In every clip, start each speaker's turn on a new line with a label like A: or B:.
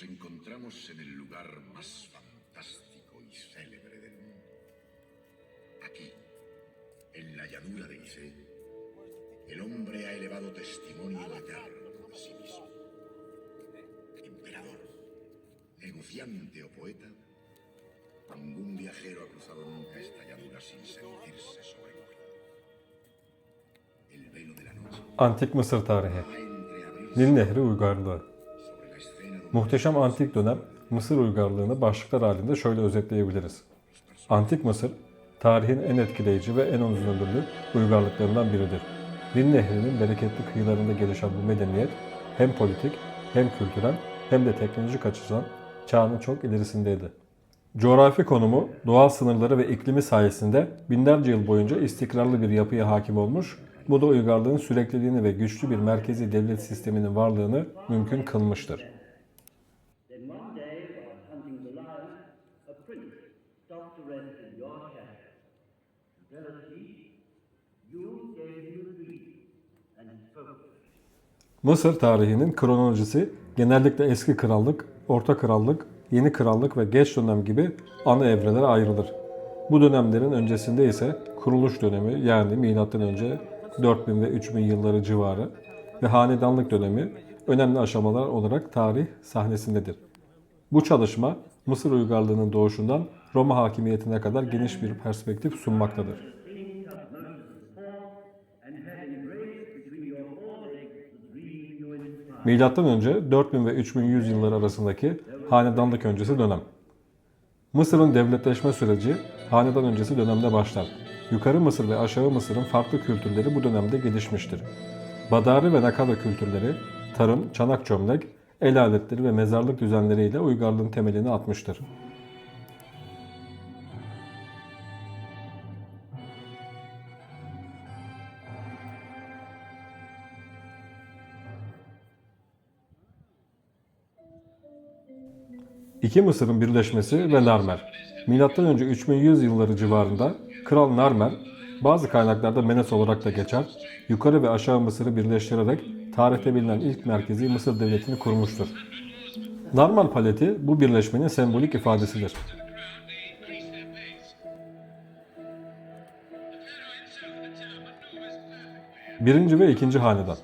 A: nos encontramos en el lugar más fantástico y célebre del mundo. Aquí, en la llanura de Isé, el hombre ha elevado testimonio eterno de sí mismo. Emperador, negociante o poeta, ningún viajero ha cruzado nunca esta llanura sin sentirse sobrecogido. El velo de la noche
B: Antik Mısır tarihi. Nil Nehri uygarlığı. Muhteşem antik dönem Mısır uygarlığını başlıklar halinde şöyle özetleyebiliriz. Antik Mısır, tarihin en etkileyici ve en uzun ömürlü uygarlıklarından biridir. Nil Nehri'nin bereketli kıyılarında gelişen bu medeniyet hem politik hem kültürel hem de teknolojik açıdan çağının çok ilerisindeydi. Coğrafi konumu, doğal sınırları ve iklimi sayesinde binlerce yıl boyunca istikrarlı bir yapıya hakim olmuş, bu da uygarlığın sürekliliğini ve güçlü bir merkezi devlet sisteminin varlığını mümkün kılmıştır. Mısır tarihinin kronolojisi genellikle eski krallık, orta krallık, yeni krallık ve geç dönem gibi ana evrelere ayrılır. Bu dönemlerin öncesinde ise kuruluş dönemi yani M.Ö. 4000 ve 3000 yılları civarı ve hanedanlık dönemi önemli aşamalar olarak tarih sahnesindedir. Bu çalışma Mısır uygarlığının doğuşundan Roma hakimiyetine kadar geniş bir perspektif sunmaktadır. Milattan önce 4000 ve 3100 yılları arasındaki hanedanlık öncesi dönem. Mısır'ın devletleşme süreci hanedan öncesi dönemde başlar. Yukarı Mısır ve aşağı Mısır'ın farklı kültürleri bu dönemde gelişmiştir. Badari ve Nakada kültürleri, tarım, çanak çömlek, el aletleri ve mezarlık düzenleriyle uygarlığın temelini atmıştır. İki Mısır'ın birleşmesi ve Narmer. Milattan önce 3100 yılları civarında Kral Narmer, bazı kaynaklarda Menes olarak da geçer, yukarı ve aşağı Mısır'ı birleştirerek tarihte bilinen ilk merkezi Mısır devletini kurmuştur. Narmer paleti bu birleşmenin sembolik ifadesidir. Birinci ve ikinci hanedan.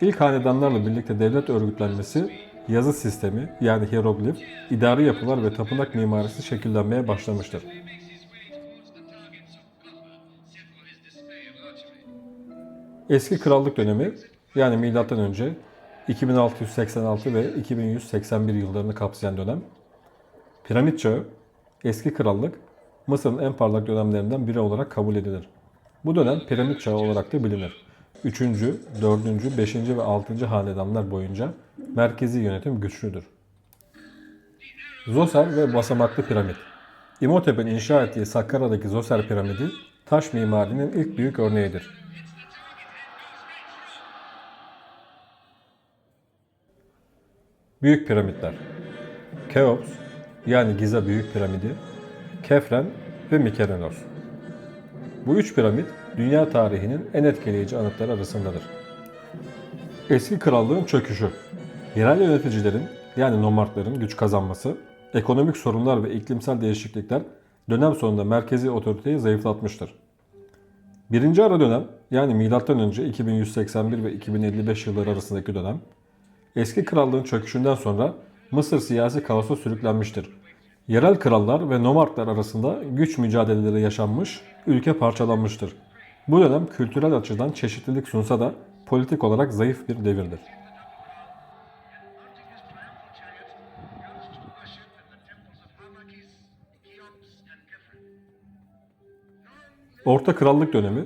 B: İlk hanedanlarla birlikte devlet örgütlenmesi, yazı sistemi yani hieroglif, idari yapılar ve tapınak mimarisi şekillenmeye başlamıştır. Eski krallık dönemi yani milattan önce 2686 ve 2181 yıllarını kapsayan dönem. Piramit çağı, eski krallık Mısır'ın en parlak dönemlerinden biri olarak kabul edilir. Bu dönem piramit çağı olarak da bilinir. 3. 4. 5. ve 6. hanedanlar boyunca merkezi yönetim güçlüdür. Zoser ve basamaklı piramit. İmhotep'in inşa ettiği Sakkara'daki Zoser piramidi taş mimarinin ilk büyük örneğidir. Büyük piramitler. Keops yani Giza Büyük Piramidi, Kefren ve Mikerenos. Bu üç piramit dünya tarihinin en etkileyici anıtları arasındadır. Eski krallığın çöküşü. Yerel yöneticilerin yani nomadların güç kazanması, ekonomik sorunlar ve iklimsel değişiklikler dönem sonunda merkezi otoriteyi zayıflatmıştır. Birinci ara dönem yani M.Ö. 2181 ve 2055 yılları arasındaki dönem, eski krallığın çöküşünden sonra Mısır siyasi kaosa sürüklenmiştir. Yerel krallar ve nomadlar arasında güç mücadeleleri yaşanmış, ülke parçalanmıştır. Bu dönem kültürel açıdan çeşitlilik sunsa da politik olarak zayıf bir devirdir. Orta Krallık dönemi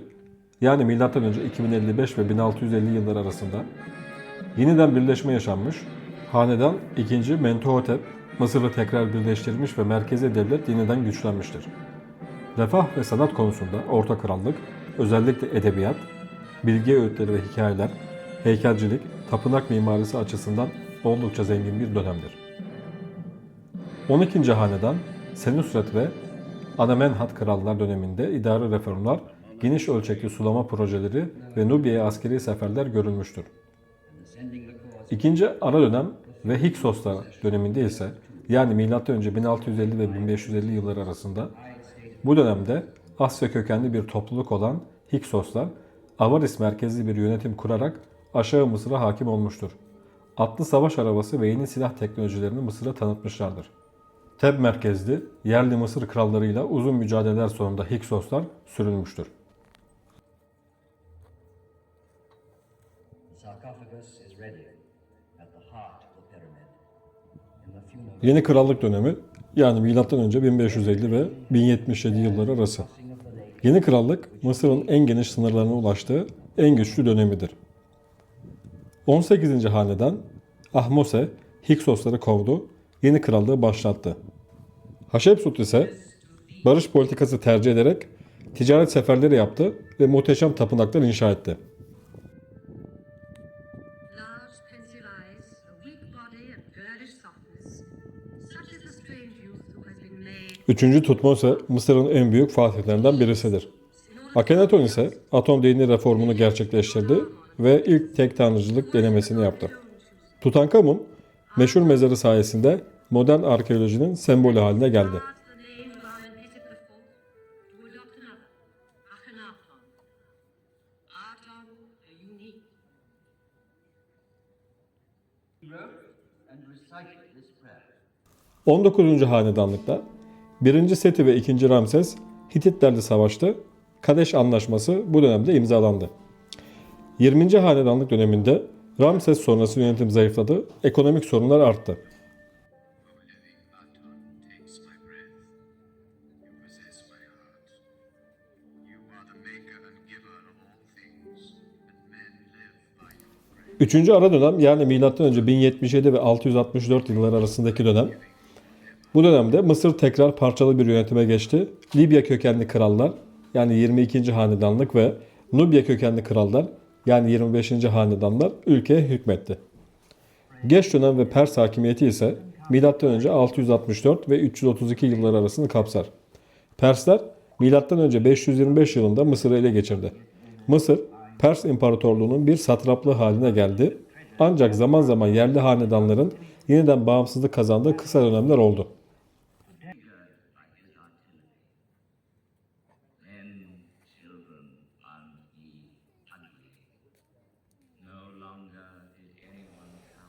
B: yani M.Ö. 2055 ve 1650 yılları arasında yeniden birleşme yaşanmış. Hanedan 2. Mentuhotep Mısır'ı tekrar birleştirmiş ve merkezi devlet yeniden güçlenmiştir. Refah ve sanat konusunda Orta Krallık özellikle edebiyat, bilgi öğütleri ve hikayeler, heykelcilik, tapınak mimarisi açısından oldukça zengin bir dönemdir. 12. Hanedan Senusret ve Amenemhat krallar döneminde idari reformlar, geniş ölçekli sulama projeleri ve Nubiye'ye askeri seferler görülmüştür. İkinci ara dönem ve Hyksoslar döneminde ise yani M.Ö. 1650 ve 1550 yılları arasında bu dönemde Asya kökenli bir topluluk olan Hyksoslar Avaris merkezli bir yönetim kurarak Aşağı Mısır'a hakim olmuştur. Atlı savaş arabası ve yeni silah teknolojilerini Mısır'a tanıtmışlardır. Teb merkezli yerli Mısır krallarıyla uzun mücadeleler sonunda Hyksoslar sürülmüştür. Yeni krallık dönemi yani M.Ö. 1550 ve 1077 yılları arası. Yeni krallık Mısır'ın en geniş sınırlarına ulaştığı en güçlü dönemidir. 18. hanedan Ahmose Hiksosları kovdu, yeni krallığı başlattı. Hatshepsut ise barış politikası tercih ederek ticaret seferleri yaptı ve muhteşem tapınaklar inşa etti. Üçüncü Tutmos Mısır'ın en büyük fatihlerinden birisidir. Akhenaton ise atom dini reformunu gerçekleştirdi ve ilk tek tanrıcılık denemesini yaptı. Tutankamun meşhur mezarı sayesinde modern arkeolojinin sembolü haline geldi.
C: And recited this prayer.
B: 19. hanedanlıkta 1. Seti ve 2. Ramses Hititlerle savaştı. Kadeş Anlaşması bu dönemde imzalandı. 20. hanedanlık döneminde Ramses sonrası yönetim zayıfladı, ekonomik sorunlar arttı. Üçüncü ara dönem yani M.Ö. 1077 ve 664 yılları arasındaki dönem. Bu dönemde Mısır tekrar parçalı bir yönetime geçti. Libya kökenli krallar yani 22. hanedanlık ve Nubya kökenli krallar yani 25. hanedanlar ülkeye hükmetti. Geç dönem ve Pers hakimiyeti ise M.Ö. 664 ve 332 yılları arasını kapsar. Persler M.Ö. 525 yılında Mısır'ı ele geçirdi. Mısır, Pers İmparatorluğu'nun bir satraplığı haline geldi. Ancak zaman zaman yerli hanedanların yeniden bağımsızlık kazandığı kısa dönemler oldu.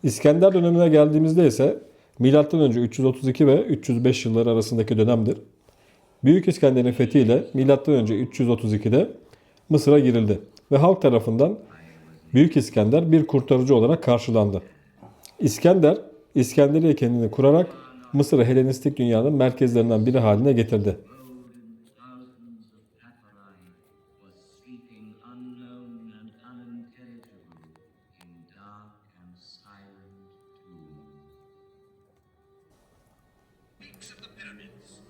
B: İskender dönemine geldiğimizde ise M.Ö. 332 ve 305 yılları arasındaki dönemdir. Büyük İskender'in fethiyle M.Ö. 332'de Mısır'a girildi ve halk tarafından Büyük İskender bir kurtarıcı olarak karşılandı. İskender, İskenderiye kendini kurarak Mısır'ı Helenistik dünyanın merkezlerinden biri haline getirdi.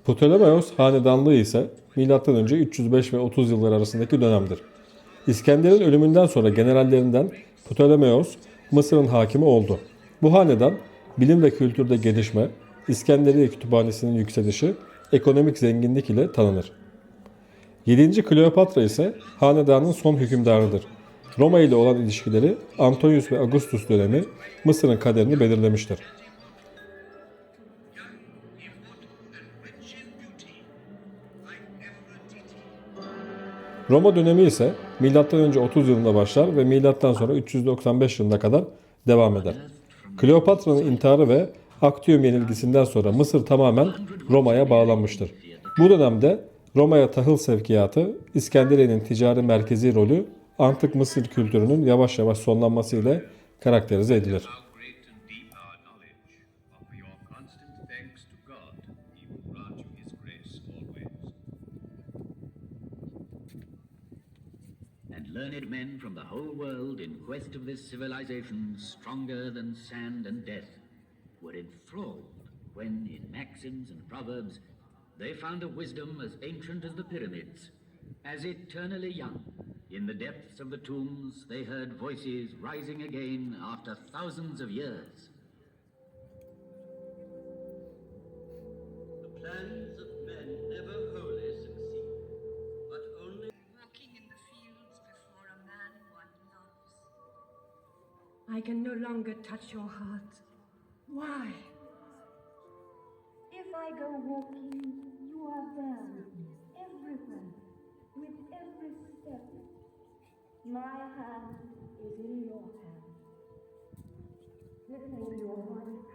B: Ptolemaios hanedanlığı ise M.Ö. 305 ve 30 yıllar arasındaki dönemdir. İskender'in ölümünden sonra generallerinden Ptolemaios Mısır'ın hakimi oldu. Bu hanedan bilim ve kültürde gelişme, İskenderiye kütüphanesinin yükselişi, ekonomik zenginlik ile tanınır. 7. Kleopatra ise hanedanın son hükümdarıdır. Roma ile olan ilişkileri Antonius ve Augustus dönemi Mısır'ın kaderini belirlemiştir. Roma dönemi ise M.Ö. 30 yılında başlar ve M.Ö. sonra 395 yılına kadar devam eder. Kleopatra'nın intiharı ve Actium yenilgisinden sonra Mısır tamamen Roma'ya bağlanmıştır. Bu dönemde Roma'ya tahıl sevkiyatı, İskenderiye'nin ticari merkezi rolü antik Mısır kültürünün yavaş yavaş sonlanması ile karakterize edilir.
D: Learned men from the whole world in quest of this civilization stronger than sand and death were enthralled when, in maxims and proverbs, they found a wisdom as ancient as the pyramids, as eternally young. In the depths of the tombs, they heard voices rising again after thousands of years.
E: I can no longer touch your heart. Why?
F: If I go walking, you are there everywhere, with every step. My hand is in your hand. Listening your voice